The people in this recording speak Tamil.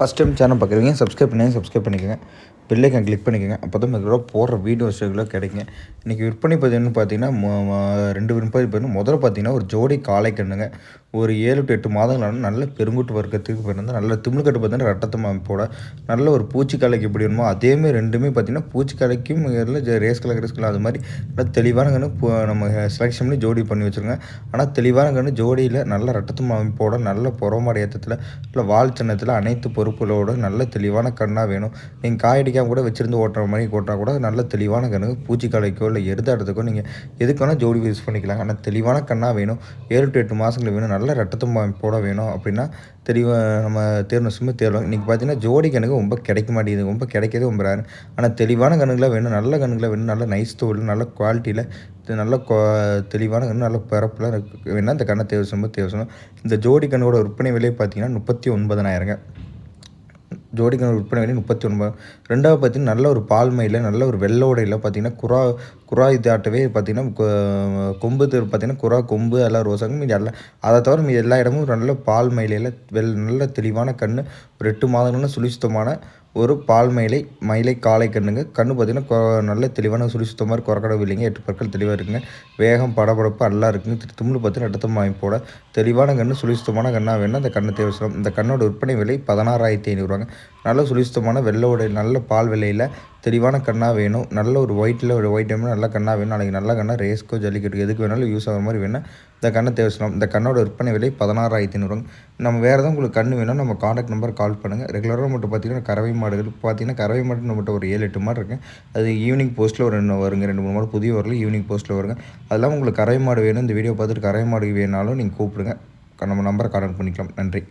ஃபஸ்ட் டைம் சேனல் பார்க்குறீங்க சப்ஸ்கிரைப் பண்ணி சப்ஸ்கிரைப் பண்ணிக்கோங்க. பெல்லைக்கன் கிளிக் பண்ணிக்கோங்க. அப்போ தான் ரெகுலராக போடுற வீடியோஸ் ரெகுலராக கிடைக்கும். இன்றைக்கி விற்பனை பதிவுன்னு பார்த்தீங்கன்னா ரெண்டு விற்பனை பதிவு முதல்ல பார்த்தீங்கன்னா ஒரு ஜோடி காளை கண்ணுங்க. ஒரு ஏழு டு எட்டு மாதங்களான நல்ல பெருங்குட்டு வர்க்கத்துக்கு பிறந்த நல்ல திமிழ்கட்டு பார்த்தீங்கன்னா ரட்டத்தம் அமைப்போட நல்ல ஒரு பூச்சிக்காலைக்கு எப்படி வேணுமோ அதேமாதிரி ரெண்டுமே பார்த்தீங்கன்னா பூச்சிக்காலைக்கும் இல்லை ரேஸ் கலர் ரேஸ் கலர் அது மாதிரி நல்லா தெளிவான கண்ணு நம்ம செலெக்ஷன் பண்ணி ஜோடி பண்ணி வச்சுருங்க. ஆனால் தெளிவான கண்ணு ஜோடியில் நல்ல ரட்டத்தம் அமைப்போட நல்ல புறமாடு ஏற்றத்தில் நல்ல வால் சின்னத்தில் அனைத்து பொறுப்புகளோட நல்ல தெளிவான கண்ணாக வேணும். நீங்கள் காயடிக்காமல் கூட வச்சுருந்து ஓட்டுற மாதிரி ஓட்டினா கூட நல்ல தெளிவான கண்ணு பூச்சிக்காலைக்கோ இல்லை எருதாட்டத்துக்கோ நீங்கள் எதுக்கு வேணால் ஜோடி யூஸ் பண்ணிக்கலாம் ஆனால் தெளிவான கண்ணாக வேணும். ஏழு டு எட்டு மாதங்கள் வேணும். நல்ல ரட்டத்தும் போட வேணும் அப்படின்னா தெளிவாக நம்ம தேர்வு சும்மா தேர்வு. இன்றைக்கி பார்த்தீங்கன்னா ஜோடி கணக்கு ரொம்ப கிடைக்க மாட்டேங்குது. ரொம்ப கிடைக்கிறதே ரொம்ப ரேர் ஆனால் தெளிவான கணக்குலாம் வேணும். நல்ல கணக்குலாம் வேணும். நல்ல நைஸ் தோல் நல்ல குவாலிட்டியில் நல்ல தெளிவான கண் நல்ல பிறப்பில் வேணால் இந்த கண்ணை தேவை சும்மா தேவை இந்த ஜோடி கண்ணோட விற்பனை விலை பார்த்தீங்கன்னா முப்பத்தி ஒன்பதனாயிரங்க ஜோடிக்கான விற்பனை விலை முப்பத்தி ஒன்பது ரெண்டாவது பார்த்தீங்கன்னா நல்ல ஒரு பால் மயில நல்ல ஒரு வெள்ளை உடையில் பார்த்தீங்கன்னா குரா குறா இதாட்டவே பார்த்தீங்கன்னா கொம்பு தெரு பார்த்தீங்கன்னா குறா கொம்பு எல்லாம் ரோசாங்க மீதி எல்லாம். அதை தவிர மீது எல்லா இடமும் நல்ல பால் மயிலையில் வெள் நல்ல தெளிவான கண் ஒரு எட்டு மாதங்கள்னு சுழிசுத்தமான ஒரு பால் மயிலை மயிலை காளை கண்ணுங்க. கண்ணு பார்த்தீங்கன்னா நல்ல தெளிவான சுழிசுத்தமாக இருக்கு குறக்கடவு இல்லைங்க. எட்டு பற்கள் தெளிவாக இருக்குங்க. வேகம் படபடப்பு நல்லா இருக்குங்க. தும்மில் பார்த்து ரத்தம் அமைப்போட தெளிவான கண்ணு சுழிசுத்தமான கண்ணாக வேணும் அந்த கண்ணை தேவசரம் இந்த கண்ணோட விற்பனை விலை பதினாறாயிரத்தி ஐநூறுவாங்க. நல்ல சுழிசுத்தமான உடை நல்ல பால் விலையில் தெளிவான கண்ணாக வேணும். நல்ல ஒரு ஒயிட்டில் ஒரு ஒயிட் டைமில் நல்ல கண்ணாக வேணும். நாளைக்கு நல்ல கண்ணாக ரேஸ்க்கோ ஜல்லிக்கட்டு எதுக்கு வேணாலும் யூஸ் ஆகிற மாதிரி வேணும் இந்த கண்ணை தேவைச்சலாம் இந்த கண்ணோட விற்பனை விலை பதினாறாயிரத்தி ஐநூறுவாங்க நம்ம வேறு எதாவது உங்களுக்கு கண்ணு வேணும் நம்ம காண்டாக்ட் நம்பர் கால் பண்ணுங்கள் ரெகுலராக மட்டும் பார்த்தீங்கன்னா கறவை மாடுகள் பார்த்தீங்கன்னா கறவை மாடு நம்மகிட்ட ஒரு ஏழு எட்டு மாடு இருக்குது அது ஈவினிங் போஸ்ட்டில் ஒரு ரெண்டு வருங்க ரெண்டு மூணு மாடு புதிய வரல ஈவினிங் போஸ்ட்டில் வருங்க. அதெல்லாம் உங்களுக்கு கறவை மாடு வேணும் இந்த வீடியோ பார்த்துட்டு கறவை மாடு வேணாலும் நீங்கள் கூப்பிடுங்க. நம்ம நம்பரை கான்டாக்ட் பண்ணிக்கலாம். நன்றி.